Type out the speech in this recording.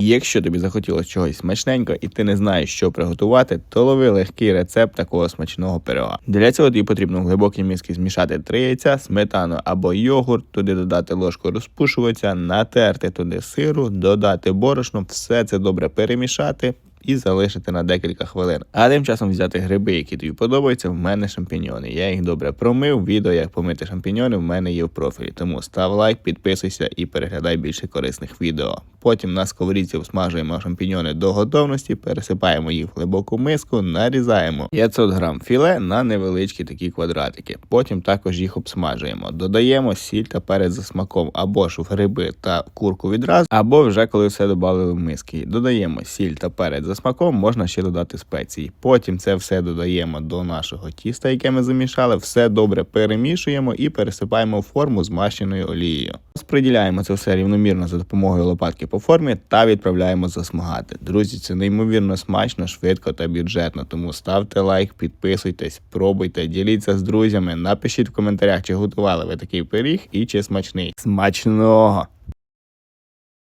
Якщо тобі захотілося чогось смачненько і ти не знаєш, що приготувати, то лови легкий рецепт такого смачного пирога. Для цього тобі потрібно в глибокій миски змішати три яйця, сметану або йогурт, туди додати ложку розпушувача, натерти туди сиру, додати борошно, все це добре перемішати. І залишити на декілька хвилин. А тим часом взяти гриби, які тобі подобаються. В мене шампіньони. Я їх добре промив. Відео, як помити шампіньони, в мене є в профілі. Тому став лайк, підписуйся і переглядай більше корисних відео. Потім на сковорідці всмажуємо шампіньони до готовності, пересипаємо їх в глибоку миску, нарізаємо 500 грам філе на невеличкі такі квадратики. Потім також їх обсмажуємо. Додаємо сіль та перець за смаком або ж в гриби та курку відразу, або вже коли все додали в миски. Додаємо сіль та перець за смаком, можна ще додати спеції. Потім це все додаємо до нашого тіста, яке ми замішали. Все добре перемішуємо і пересипаємо форму змащеною олією. Розподіляємо це все рівномірно за допомогою лопатки по формі та відправляємо засмагати. Друзі, це неймовірно смачно, швидко та бюджетно. Тому ставте лайк, підписуйтесь, пробуйте, діліться з друзями. Напишіть в коментарях, чи готували ви такий пиріг і чи смачний. Смачного!